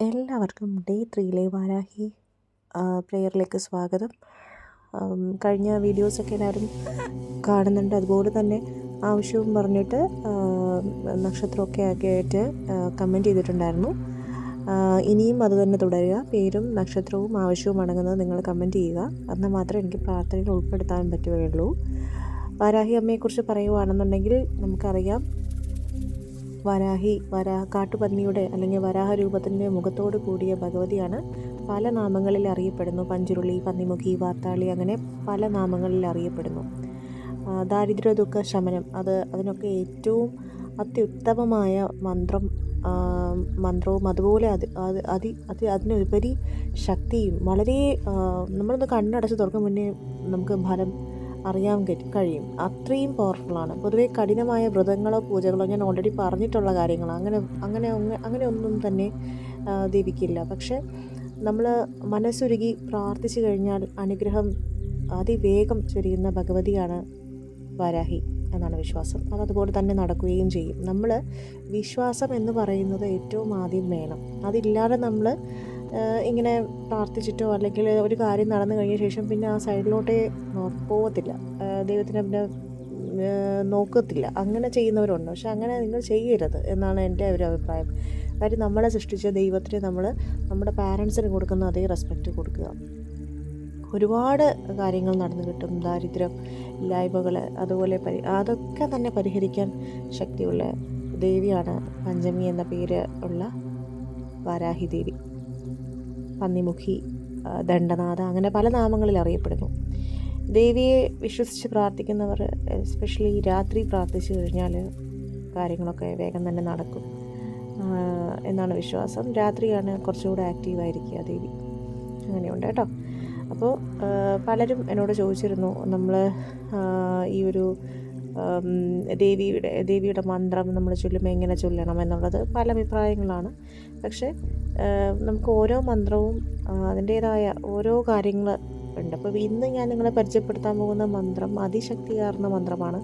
എല്ലാവർക്കും ഡേ ത്രീയിലെ വാരാഹി പ്രെയറിലേക്ക് സ്വാഗതം. കഴിഞ്ഞ വീഡിയോസൊക്കെ എല്ലാവരും കാണുന്നുണ്ട്. അതുപോലെ തന്നെ ആവശ്യവും പറഞ്ഞിട്ട് നക്ഷത്രമൊക്കെ ആക്കിയായിട്ട് കമന്റ് ചെയ്തിട്ടുണ്ടായിരുന്നു. ഇനിയും അത് തന്നെ തുടരുക. പേരും നക്ഷത്രവും ആവശ്യവും അടങ്ങുന്നത് നിങ്ങൾ കമന്റ് ചെയ്യുക. എന്നാൽ മാത്രമേ എനിക്ക് പ്രാർത്ഥനയിൽ ഉൾപ്പെടുത്താൻ പറ്റുകയുള്ളൂ. വാരാഹി അമ്മയെക്കുറിച്ച് പറയുകയാണെന്നുണ്ടെങ്കിൽ നമുക്കറിയാം വരാഹി വരാ കാട്ടുപന്നിയുടെ അല്ലെങ്കിൽ വരാഹ രൂപത്തിന്റെ മുഖത്തോട് കൂടിയ ഭഗവതിയാണ് പല നാമങ്ങളിൽ അറിയപ്പെടുന്നു. പഞ്ചുരുളി പന്നിമുഖി വാർത്താളി അങ്ങനെ പല നാമങ്ങളിൽ അറിയപ്പെടുന്നു. ദാരിദ്ര്യ ദുഃഖ ശമനം അത് അതിനൊക്കെ ഏറ്റവും അത്യുത്തമമായ മന്ത്രം മന്ത്രവും അതുപോലെ അത് അത് അതി അത് അതിനുപരി ശക്തിയും വളരെ നമ്മളൊന്ന് കണ്ണടച്ച് തുറക്കും മുന്നേ നമുക്ക് ഫലം അറിയാൻ കഴിയും. അത്രയും പവർഫുള്ളാണ് പൊതുവേ കഠിനമായ വ്രതങ്ങളോ പൂജകളോ ഞാൻ ഓൾറെഡി പറഞ്ഞിട്ടുള്ള കാര്യങ്ങളാണ് അങ്ങനെ അങ്ങനെ അങ്ങനെ ഒന്നും തന്നെ ദേവിക്കില്ല പക്ഷേ നമ്മൾ മനസ്സുരുകി പ്രാർത്ഥിച്ചു കഴിഞ്ഞാൽ അനുഗ്രഹം അതിവേഗം ചൊരിയുന്ന ഭഗവതിയാണ് വാരാഹി എന്നാണ് വിശ്വാസം. അത് അതുപോലെ തന്നെ നടക്കുകയും ചെയ്യും. നമ്മൾ വിശ്വാസം എന്ന് പറയുന്നത് ഏറ്റവും ആദ്യം വേണം. അതില്ലാതെ നമ്മൾ ഇങ്ങനെ പ്രാർത്ഥിച്ചിട്ടോ അല്ലെങ്കിൽ ഒരു കാര്യം നടന്നു കഴിഞ്ഞ ശേഷം പിന്നെ ആ സൈഡിലോട്ടേ പോകത്തില്ല ദൈവത്തിനെ പിന്നെ നോക്കത്തില്ല. അങ്ങനെ ചെയ്യുന്നവരുണ്ട്. പക്ഷെ അങ്ങനെ നിങ്ങൾ ചെയ്യരുത് എന്നാണ് എന്റെ ഒരു അഭിപ്രായം. കാര്യം നമ്മളെ സൃഷ്ടിച്ച ദൈവത്തിന് നമ്മൾ നമ്മുടെ പാരൻസിന് കൊടുക്കുന്ന അതേ റെസ്പെക്റ്റ് കൊടുക്കുക. ഒരുപാട് കാര്യങ്ങൾ നടന്നു കിട്ടും. ദാരിദ്ര്യം ഇല്ലായ്മകൾ അതുപോലെ പരി അതൊക്കെ തന്നെ പരിഹരിക്കാൻ ശക്തിയുള്ള ദേവിയാണ് പഞ്ചമി എന്ന പേര് ഉള്ള വാരാഹി ദേവി. പന്നിമുഖി ദണ്ഡനാഥ അങ്ങനെ പല നാമങ്ങളിൽ അറിയപ്പെടുന്നു. ദേവിയെ വിശ്വസിച്ച് പ്രാർത്ഥിക്കുന്നവർ എസ്പെഷ്യലി രാത്രി പ്രാർത്ഥിച്ചു കഴിഞ്ഞാൽ കാര്യങ്ങളൊക്കെ വേഗം തന്നെ നടക്കും. എന്നാണ് വിശ്വാസം. രാത്രിയാണ് കുറച്ചുകൂടെ ആക്റ്റീവായിരിക്കുക ദേവി. അങ്ങനെയുണ്ട് കേട്ടോ. അപ്പോൾ പലരും എന്നോട് ചോദിച്ചിരുന്നു നമ്മൾ ഈ ഒരു ദേവിയുടെ ദേവിയുടെ മന്ത്രം നമ്മൾ ചൊല്ലുമ്പോൾ എങ്ങനെ ചൊല്ലണം എന്നുള്ളത് പല അഭിപ്രായങ്ങളാണ്. പക്ഷേ നമുക്ക് ഓരോ മന്ത്രവും അതിന്റേതായ ഓരോ കാര്യങ്ങൾ ഉണ്ട്. അപ്പോൾ ഇന്ന് ഞാൻ നിങ്ങളെ പരിചയപ്പെടുത്താൻ പോകുന്ന മന്ത്രം അതിശക്തികാർന്ന മന്ത്രമാണ്.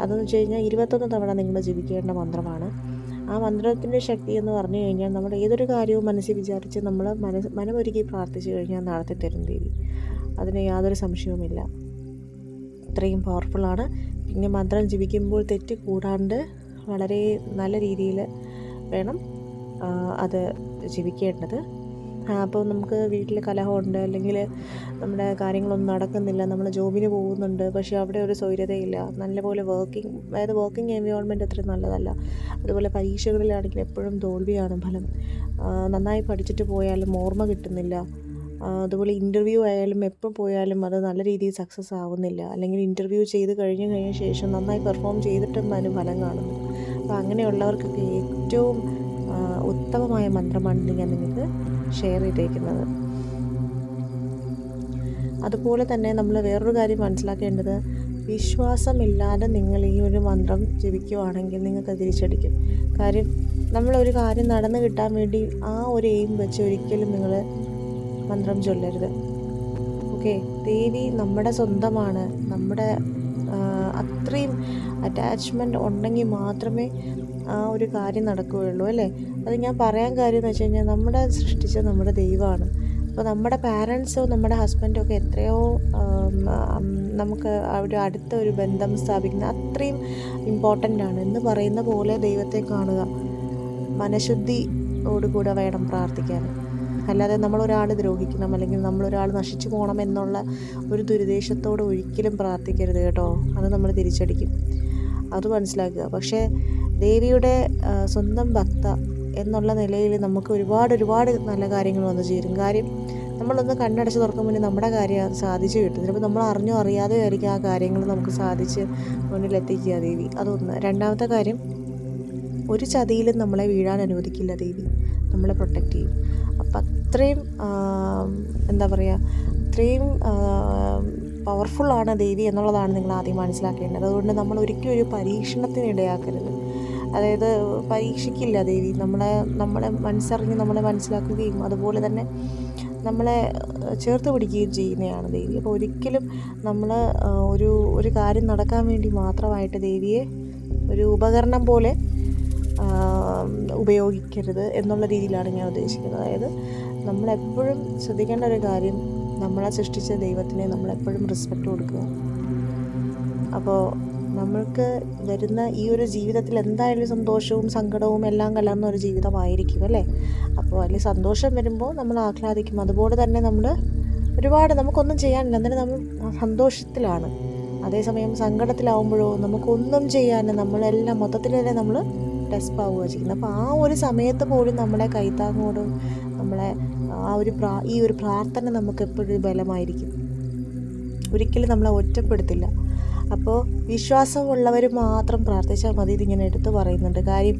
അതെന്ന് വെച്ച് കഴിഞ്ഞാൽ ഇരുപത്തൊന്ന് തവണ നിങ്ങൾ ജപിക്കേണ്ട മന്ത്രമാണ്. ആ മന്ത്രത്തിന്റെ ശക്തി എന്ന് പറഞ്ഞു കഴിഞ്ഞാൽ നമ്മൾ ഏതൊരു കാര്യവും മനസ്സിൽ വിചാരിച്ച് നമ്മൾ മനസ്സ് മനമൊരുക്കി പ്രാർത്ഥിച്ചു കഴിഞ്ഞാൽ നടത്തി തരും ദേവി അതിന് യാതൊരു സംശയവുമില്ല. അത്രയും പവർഫുള്ളാണ് പിന്നെ മന്ത്രം ജപിക്കുമ്പോൾ തെറ്റ് കൂടാണ്ട് വളരെ നല്ല രീതിയിൽ വേണം അത് ജീവിക്കേണ്ടത് അപ്പോൾ നമുക്ക് വീട്ടിൽ കലഹമുണ്ട് അല്ലെങ്കിൽ നമ്മുടെ കാര്യങ്ങളൊന്നും നടക്കുന്നില്ല നമ്മൾ ജോബിന് പോകുന്നുണ്ട് പക്ഷേ അവിടെ ഒരു സ്വൈര്യതയില്ല നല്ലപോലെ വർക്കിംഗ് അതായത് വർക്കിംഗ് എൻവയോൺമെന്റ് അത്ര നല്ലതല്ല. അതുപോലെ പരീക്ഷകളിലാണെങ്കിൽ എപ്പോഴും തോൽവിയാണ് ഫലം. നന്നായി പഠിച്ചിട്ട് പോയാലും ഓർമ്മ കിട്ടുന്നില്ല. അതുപോലെ ഇന്റർവ്യൂ ആയാലും എപ്പോൾ പോയാലും അത് നല്ല രീതിയിൽ സക്സസ് ആവുന്നില്ല. അല്ലെങ്കിൽ ഇന്റർവ്യൂ ചെയ്ത് കഴിഞ്ഞ് കഴിഞ്ഞ ശേഷം നന്നായി പെർഫോം ചെയ്തിട്ടൊന്നും അതിന് ഫലം കാണുന്നു അപ്പോൾ അങ്ങനെയുള്ളവർക്കൊക്കെ ഏറ്റവും ഉത്തമമായ മന്ത്രമാണ് ഞാൻ നിങ്ങൾക്ക് ഷെയർ ചെയ്തേക്കുന്നത്. അതുപോലെ തന്നെ നമ്മൾ വേറൊരു കാര്യം മനസ്സിലാക്കേണ്ടത് വിശ്വാസമില്ലാതെ നിങ്ങൾ ഈ ഒരു മന്ത്രം ജപിക്കുവാണെങ്കിൽ നിങ്ങൾക്ക് തിരിച്ചടിക്കും. കാര്യം നമ്മളൊരു കാര്യം നടന്നു കിട്ടാൻ വേണ്ടി ആ ഒരു എയിം വെച്ച് ഒരിക്കലും നിങ്ങൾ മന്ത്രം ചൊല്ലരുത്. ഓക്കെ? ദേവി നമ്മുടെ സ്വന്തമാണ്. നമ്മുടെ അത്രയും അറ്റാച്ച്മെന്റ് ഉണ്ടെങ്കിൽ മാത്രമേ ആ ഒരു കാര്യം നടക്കുകയുള്ളൂ അല്ലേ? അത് ഞാൻ പറയാൻ കാര്യം എന്ന് വെച്ച് കഴിഞ്ഞാൽ നമ്മുടെ സൃഷ്ടിച്ച നമ്മുടെ ദൈവമാണ്. അപ്പോൾ നമ്മുടെ പാരൻസോ നമ്മുടെ ഹസ്ബൻഡോ ഒക്കെ എത്രയോ നമുക്ക് അവിടെ അടുത്ത ഒരു ബന്ധം സ്ഥാപിക്കുന്ന അത്രയും ഇമ്പോർട്ടന്റ് ആണ്. എന്ന് പറയുന്ന പോലെ ദൈവത്തെ കാണുക. മനഃശുദ്ധിയോടുകൂടെ വേണം പ്രാർത്ഥിക്കാൻ. അല്ലാതെ നമ്മളൊരാൾ ദ്രോഹിക്കണം അല്ലെങ്കിൽ നമ്മളൊരാൾ നശിച്ചു പോകണം എന്നുള്ള ഒരു ദുരുദ്ദേശത്തോട് ഒരിക്കലും പ്രാർത്ഥിക്കരുത് കേട്ടോ. അത് നമ്മൾ തിരിച്ചടിക്കും. അത് മനസ്സിലാക്കുക. പക്ഷേ ദേവിയുടെ സ്വന്തം ഭക്ത എന്നുള്ള നിലയിൽ നമുക്ക് ഒരുപാട് ഒരുപാട് നല്ല കാര്യങ്ങൾ വന്നു ചേരും. കാര്യം നമ്മളൊന്ന് കണ്ണടച്ച് തുറക്കും മുന്നേ നമ്മുടെ കാര്യം സാധിച്ചു കിട്ടും. ചിലപ്പോൾ നമ്മൾ അറിഞ്ഞോ അറിയാതെ ആയിരിക്കും ആ കാര്യങ്ങൾ നമുക്ക് സാധിച്ച് മുന്നിലെത്തിക്കുക ദേവി. അതൊന്ന്. രണ്ടാമത്തെ കാര്യം ഒരു ചതിയിലും നമ്മളെ വീഴാൻ അനുവദിക്കില്ല ദേവി. നമ്മളെ പ്രൊട്ടക്റ്റ് ചെയ്യും. അത്രയും എന്താ പറയുക അത്രയും പവർഫുള്ളാണ് ദേവി എന്നുള്ളതാണ് നിങ്ങൾ ആദ്യം മനസ്സിലാക്കേണ്ടത്. അതുകൊണ്ട് നമ്മൾ ഒരിക്കലും ഒരു പരീക്ഷണത്തിന് ഇടയാക്കരുത്. അതായത് പരീക്ഷിക്കില്ല ദേവി. നമ്മളെ നമ്മളെ മനസ്സറിഞ്ഞ് നമ്മളെ മനസ്സിലാക്കുകയും അതുപോലെ തന്നെ നമ്മളെ ചേർത്ത് പിടിക്കുകയും ചെയ്യുന്നതാണ് ദേവി. അപ്പോൾ ഒരിക്കലും നമ്മൾ ഒരു ഒരു കാര്യം നടക്കാൻ വേണ്ടി മാത്രമായിട്ട് ദേവിയെ ഒരു ഉപകരണം പോലെ ഉപയോഗിക്കരുത് എന്നുള്ള രീതിയിലാണ് ഞാൻ ഉദ്ദേശിക്കുന്നത്. അതായത് നമ്മളെപ്പോഴും ശ്രദ്ധിക്കേണ്ട ഒരു കാര്യം നമ്മളെ സൃഷ്ടിച്ച ദൈവത്തിനെ നമ്മളെപ്പോഴും റെസ്പെക്റ്റ് കൊടുക്കുക. അപ്പോൾ നമ്മൾക്ക് വരുന്ന ഈ ഒരു ജീവിതത്തിൽ എന്തായാലും സന്തോഷവും സങ്കടവും എല്ലാം കലർന്ന ഒരു ജീവിതമായിരിക്കും അല്ലേ? അപ്പോൾ അതിൽ സന്തോഷം വരുമ്പോൾ നമ്മൾ ആഹ്ലാദിക്കും. അതുപോലെ തന്നെ നമ്മൾ ഒരുപാട് നമുക്കൊന്നും ചെയ്യാനില്ല. എന്നാലും നമ്മൾ സന്തോഷത്തിലാണ്. അതേസമയം സങ്കടത്തിലാവുമ്പോഴോ നമുക്കൊന്നും ചെയ്യാൻ നമ്മളെല്ലാം മൊത്തത്തിൽ തന്നെ നമ്മൾ ആവുക ചെയ്യുന്നത്. അപ്പോൾ ആ ഒരു സമയത്ത് പോലും നമ്മളെ കൈത്താങ്ങോടും നമ്മളെ ആ ഒരു പ്രാ ഈ ഒരു പ്രാർത്ഥന നമുക്ക് എപ്പോഴും ബലമായിരിക്കും. ഒരിക്കലും നമ്മളെ ഒറ്റപ്പെടുത്തില്ല. അപ്പോൾ വിശ്വാസമുള്ളവർ മാത്രം പ്രാർത്ഥിച്ചാൽ മതി ഇതിങ്ങനെ എടുത്തു പറയുന്നുണ്ട്. കാര്യം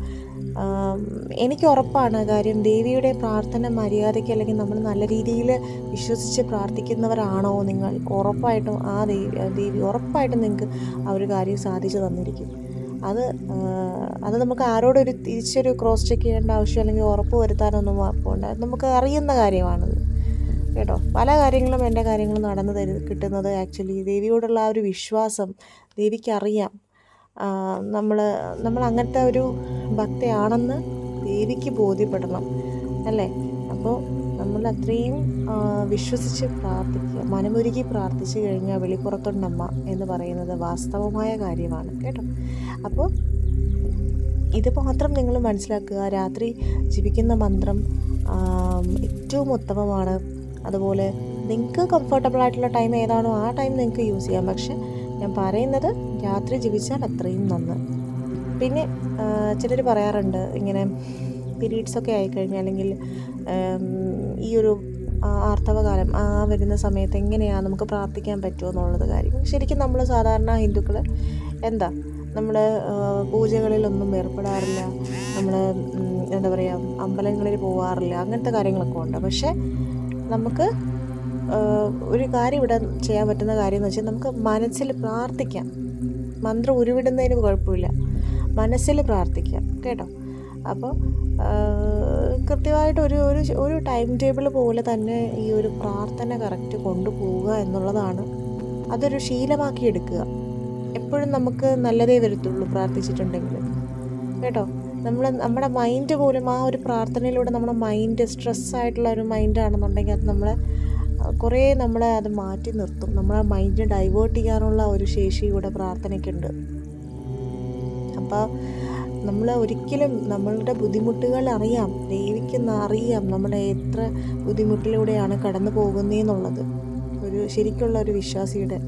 എനിക്ക് ഉറപ്പാണ്. കാര്യം ദേവിയുടെ പ്രാർത്ഥന മര്യാദയ്ക്ക് അല്ലെങ്കിൽ നമ്മൾ നല്ല രീതിയിൽ വിശ്വസിച്ച് പ്രാർത്ഥിക്കുന്നവരാണോ നിങ്ങൾ? ഉറപ്പായിട്ടും ആ ദേവി ദേവി ഉറപ്പായിട്ടും നിങ്ങൾക്ക് ആ ഒരു കാര്യം സാധിച്ചു തന്നിരിക്കും. അത് അത് നമുക്ക് ആരോടൊരു തിരിച്ചൊരു ക്രോസ് ചെക്ക് ചെയ്യേണ്ട ആവശ്യം അല്ലെങ്കിൽ ഉറപ്പ് വരുത്താനൊന്നും പോകണ്ട നമുക്ക് അറിയുന്ന കാര്യമാണത്. കേട്ടോ? പല കാര്യങ്ങളും എന്റെ കാര്യങ്ങളും നടന്നു തരു കിട്ടുന്നത് ആക്ച്വലി ദേവിയോടുള്ള ആ ഒരു വിശ്വാസം ദേവിക്കറിയാം നമ്മൾ നമ്മൾ അങ്ങനത്തെ ഒരു ഭക്തയാണെന്ന് ദേവിക്ക് ബോധ്യപ്പെടണം. അല്ലേ? അപ്പോൾ നമ്മൾ അത്രയും വിശ്വസിച്ച് പ്രാർത്ഥിക്കുക മനമൊരുക്കി പ്രാർത്ഥിച്ചു കഴിഞ്ഞാൽ വെളിപ്പുറത്തുണ്ടമ്മ എന്ന് പറയുന്നത് വാസ്തവമായ കാര്യമാണ് കേട്ടോ? അപ്പോൾ ഇത് മാത്രം നിങ്ങൾ മനസ്സിലാക്കുക. രാത്രി ജീവിക്കുന്ന മന്ത്രം ഏറ്റവും ഉത്തമമാണ്. അതുപോലെ നിങ്ങൾക്ക് കംഫർട്ടബിൾ ആയിട്ടുള്ള ടൈം ഏതാണോ ആ ടൈം നിങ്ങൾക്ക് യൂസ് ചെയ്യാം. പക്ഷേ ഞാൻ പറയുന്നത് രാത്രി ജീവിച്ചാൽ അത്രയും നന്ന്. പിന്നെ ചിലർ പറയാറുണ്ട് ഇങ്ങനെ പീരീഡ്സ് പീരീഡ്സൊക്കെ ആയിക്കഴിഞ്ഞാൽ അല്ലെങ്കിൽ ഈ ഒരു ആർത്തവകാലം ആ വരുന്ന സമയത്ത് എങ്ങനെയാണ് നമുക്ക് പ്രാർത്ഥിക്കാൻ പറ്റുമോ എന്നുള്ളത് കാര്യം. ശരിക്കും നമ്മൾ സാധാരണ ഹിന്ദുക്കൾ എന്താ നമ്മൾ പൂജകളിലൊന്നും ഏർപ്പെടാറില്ല. നമ്മൾ എന്താ പറയുക അമ്പലങ്ങളിൽ പോവാറില്ല. അങ്ങനത്തെ കാര്യങ്ങളൊക്കെ ഉണ്ട്. പക്ഷേ നമുക്ക് ഒരു കാര്യം ഇവിടെ ചെയ്യാൻ പറ്റുന്ന കാര്യം എന്ന് വെച്ചാൽ നമുക്ക് മനസ്സിൽ പ്രാർത്ഥിക്കാം. മന്ത്രം ഉരുവിടുന്നതിന് കുഴപ്പമില്ല. മനസ്സിൽ പ്രാർത്ഥിക്കാം. കേട്ടോ? അപ്പോൾ കൃത്യമായിട്ട് ഒരു ഒരു ഒരു ടൈം ടേബിൾ പോലെ തന്നെ ഈ ഒരു പ്രാർത്ഥന കറക്റ്റ് കൊണ്ടുപോവുക എന്നുള്ളതാണ് അതൊരു ശീലമാക്കി എടുക്കുക. എപ്പോഴും നമുക്ക് നല്ലതേ വരത്തുള്ളൂ പ്രാർത്ഥിച്ചിട്ടുണ്ടെങ്കിൽ. കേട്ടോ? നമ്മൾ നമ്മുടെ മൈൻഡ് പോലും ആ ഒരു പ്രാർത്ഥനയിലൂടെ നമ്മുടെ മൈൻഡ് സ്ട്രെസ്സായിട്ടുള്ള ഒരു മൈൻഡാണെന്നുണ്ടെങ്കിൽ അത് നമ്മളെ കുറേ നമ്മളെ അത് മാറ്റി നിർത്തും. നമ്മളെ മൈൻഡ് ഡൈവേർട്ട് ചെയ്യാനുള്ള ഒരു ശേഷി ഇവിടെ പ്രാർത്ഥനയ്ക്കുണ്ട്. അപ്പോൾ നമ്മൾ ഒരിക്കലും നമ്മളുടെ ബുദ്ധിമുട്ടുകൾ അറിയാം ദേവിക്കുന്ന അറിയാം നമ്മുടെ എത്ര ബുദ്ധിമുട്ടിലൂടെയാണ് കടന്നു പോകുന്നതെന്നുള്ളത് ഒരു ശരിക്കുള്ള ഒരു വിശ്വാസിയുടെ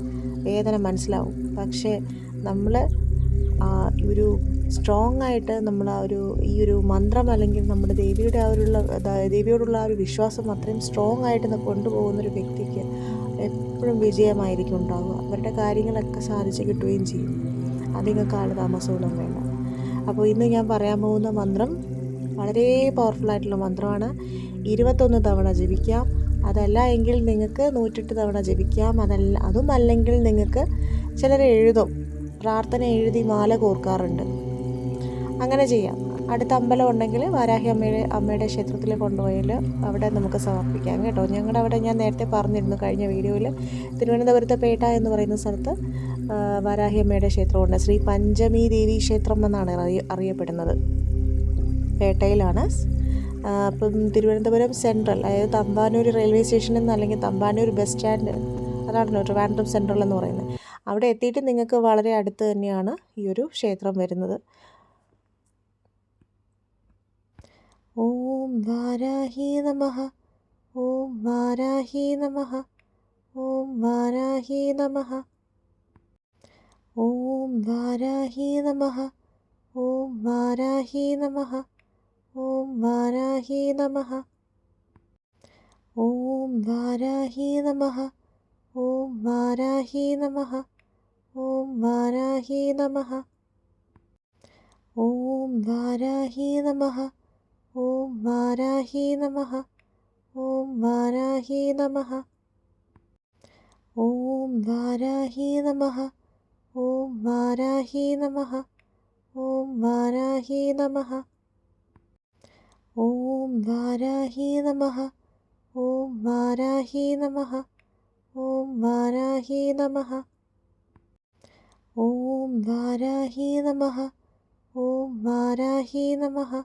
വേദന മനസ്സിലാവും. പക്ഷേ നമ്മൾ ഒരു സ്ട്രോങ് ആയിട്ട് നമ്മൾ ആ ഒരു ഈ ഒരു മന്ത്രം അല്ലെങ്കിൽ നമ്മുടെ ദേവിയുടെ ആ ഒരു ദേവിയോടുള്ള ആ ഒരു വിശ്വാസം അത്രയും സ്ട്രോങ് ആയിട്ട് കൊണ്ടുപോകുന്ന ഒരു വ്യക്തിക്ക് എപ്പോഴും വിജയമായിരിക്കും ഉണ്ടാവുക. അവരുടെ കാര്യങ്ങളൊക്കെ സാധിച്ചു കിട്ടുകയും ചെയ്യും. അധികം കാലതാമസമൊന്നും വേണ്ട. അപ്പോൾ ഇന്ന് ഞാൻ പറയാൻ പോകുന്ന മന്ത്രം വളരെ പവർഫുൾ ആയിട്ടുള്ള മന്ത്രമാണ്. ഇരുപത്തൊന്ന് തവണ ജപിക്കാം. അതല്ല എങ്കിൽ നിങ്ങൾക്ക് നൂറ്റെട്ട് തവണ ജപിക്കാം. അതല്ല അതും അല്ലെങ്കിൽ നിങ്ങൾക്ക് ചിലർ എഴുതും. പ്രാർത്ഥന എഴുതി മാല കോർക്കാറുണ്ട്. അങ്ങനെ ചെയ്യാം. അടുത്ത അമ്പലം ഉണ്ടെങ്കിൽ വാരാഹി അമ്മയുടെ അമ്മയുടെ ക്ഷേത്രത്തിൽ കൊണ്ടുപോയാൽ അവിടെ നമുക്ക് സമർപ്പിക്കാം കേട്ടോ. ഞങ്ങളുടെ അവിടെ ഞാൻ നേരത്തെ പറഞ്ഞിരുന്നു കഴിഞ്ഞ വീഡിയോയിൽ. തിരുവനന്തപുരത്തെ പേട്ട എന്ന് പറയുന്ന സ്ഥലത്ത് വാരാഹി അമ്മയുടെ ക്ഷേത്രമുണ്ട്. ശ്രീ പഞ്ചമി ദേവി ക്ഷേത്രം എന്നാണ് അറിയപ്പെടുന്നത്. പേട്ടയിലാണ്. അപ്പം തിരുവനന്തപുരം സെൻട്രൽ അതായത് തമ്പാനൂർ റെയിൽവേ സ്റ്റേഷനിൽ നിന്ന് അല്ലെങ്കിൽ തമ്പാനൂർ ബസ് സ്റ്റാൻഡ് അതാണല്ലോ ട്രിവാൻഡ്രം സെൻട്രൽ എന്ന് പറയുന്നത്. അവിടെ എത്തിയിട്ട് നിങ്ങൾക്ക് വളരെ അടുത്ത് തന്നെയാണ് ഈ ഒരു ക്ഷേത്രം വരുന്നത്. ഓം വാരാഹി നമ. ഓം വാരാഹി നമ. ഓം വാരാഹി നമ. ഓം വാരാഹി നമ ഓം വാരാഹി നമ ഓം വാരാഹി നമ ഓം വാരാഹി നമ ഓം വാരാഹി നമ ഓം വാരാഹി നമ ഓം വാരാഹി നമ ഓം വാരാഹി നമ ഓം വാരാഹി നമ ഓം വാരാഹി നമ ഓം വാരാഹി നമ ഓം വാരാഹി നമ ഓം വാരാഹി നമ ഓം വാരാഹി നമ ഓം വാരാഹി നമ ഓം വാരാഹി നമ ഓം വാരാഹി നമ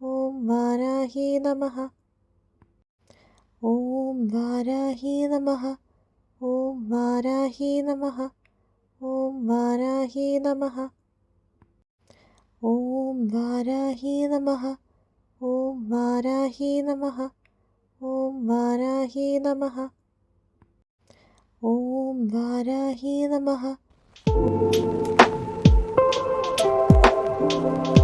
ഓം വാരാഹി നമ ഓം വാരാഹി നമ ഓം വാരാഹി നമ ஓம் வாராஹி நமஹ ஓம் வாராஹி நமஹ ஓம் வாராஹி நமஹ ஓம் வாராஹி நமஹ ஓம் வாராஹி நமஹ Thank you.